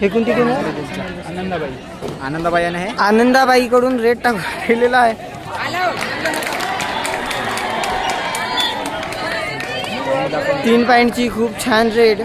हे कोणती टीम आहे? आनंदाबाई. आनंदाबाई आहे आनंदाबाई कडून रेट टाकून राहिलेला आहे. तीन पॉईंटची खूप छान रेट.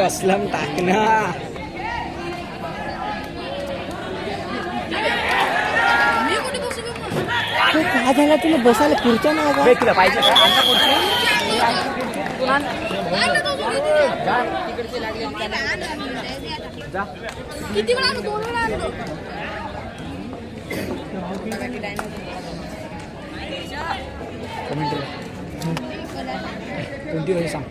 असलम टाकना मी कुठे बसले काय झालं तुला बसायला खुर्च्या नाही का तुला पाहिजे का? आणला कोणती? जा. किती वेळा आणलं दोन वेळा आणलं कोणती होती सांग?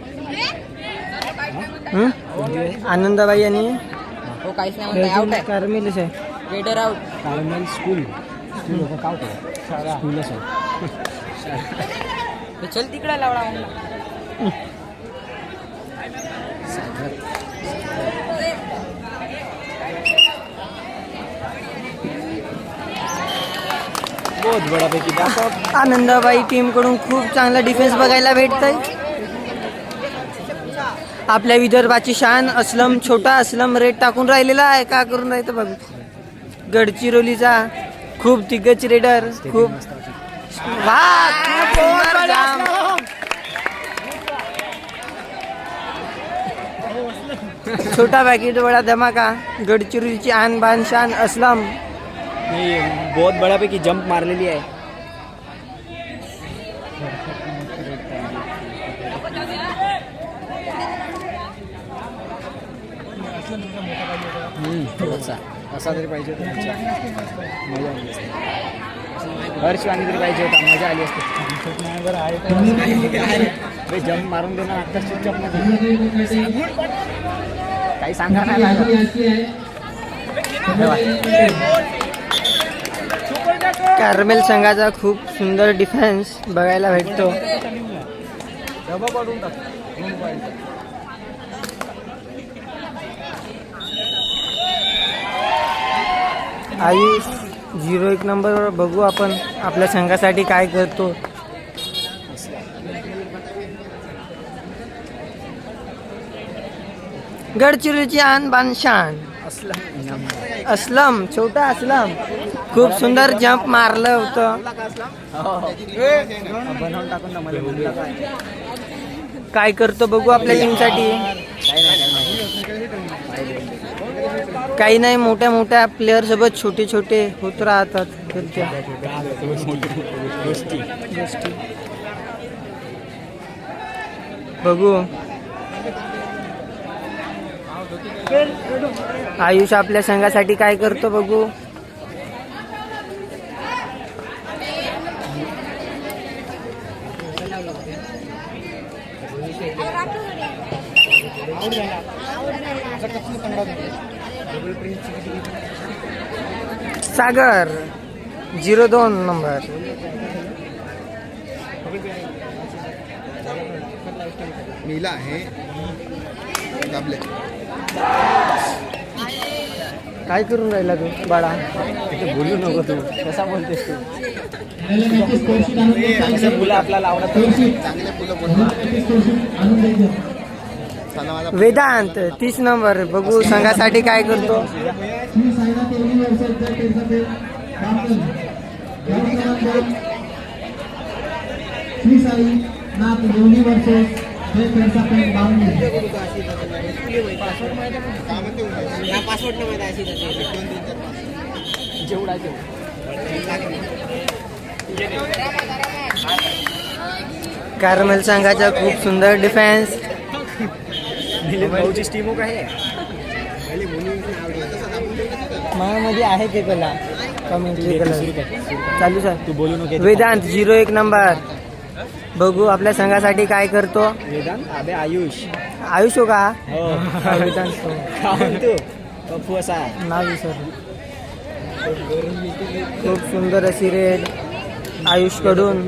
आनंदाबाई आणि हो काहीच नाही आउट आहे. कार्मेलच आहे raider out Carmel school school स्कूलच आहे चल तिकडे लावडा. बहुत बडा पैकी आनंदाबाई टीमकडून खूप चांगला डिफेन्स बघायला भेटत आहे आपल्या विदर्भाची शान असलम छोटा असलम रेट टाकून राहिलेला आहे. का करून राहतं बघ. गडचिरोलीचा खूप दिग्गज रेडर खूप वा छोटा पॅकेट बडा धमाका गडचिरोलीची आन बान शान असलम. मी बहुत बऱ्यापैकी जंप मारलेली आहे हम्म, थोडासा असा तरी पाहिजे होता मजा आली असते. हर्षवाणी तरी पाहिजे होता मजा आली असते. जंप मारून देणार आता मध्ये. काही सांगा नाही कार्मेल संघाचा खूप सुंदर डिफेन्स बघायला भेटतो. आयुष झिरो एक नंबरवर बघू आपण आपल्या संघासाठी काय करतो. गडचिरोलीची आन बानशान. असलम. छोटा असलम. खूप सुंदर जंप मारलं होतं. काय करतो बघू आपल्या टीमसाठी काही नाही मोठ्या मोठ्या प्लेअर सोबत छोटे छोटे होत राहतात. बघू. आयुष आपल्या संघासाठी काय करतो बघू. सागर झिरो दोन नंबर. नीला आहे. दाबले काय करून राहिला तू बाळा? ते बोलू नको तू. कसा बोलतेस तू? आवडत चांगले फुलं वेदांत तीस नंबर. बघू संघासाठी काय करतो? श्री साई नाथ दोन्ही वर्ष. पासवर्ड माहिती अशी जेवढा कार्मेल संघाचा खूप सुंदर डिफेन्स टीम काय आहे ते कला? कलर चालू सर. तू बोलू नको. वेदांत झिरो एक नंबर बघू आपल्या संघासाठी काय करतो. वेदांत अबे आयुष. आयुष हो का? हो. का म्हणतो पप्पू असा. नाव विसरलो. खूप सुंदर अशी रेड आयुषकडून.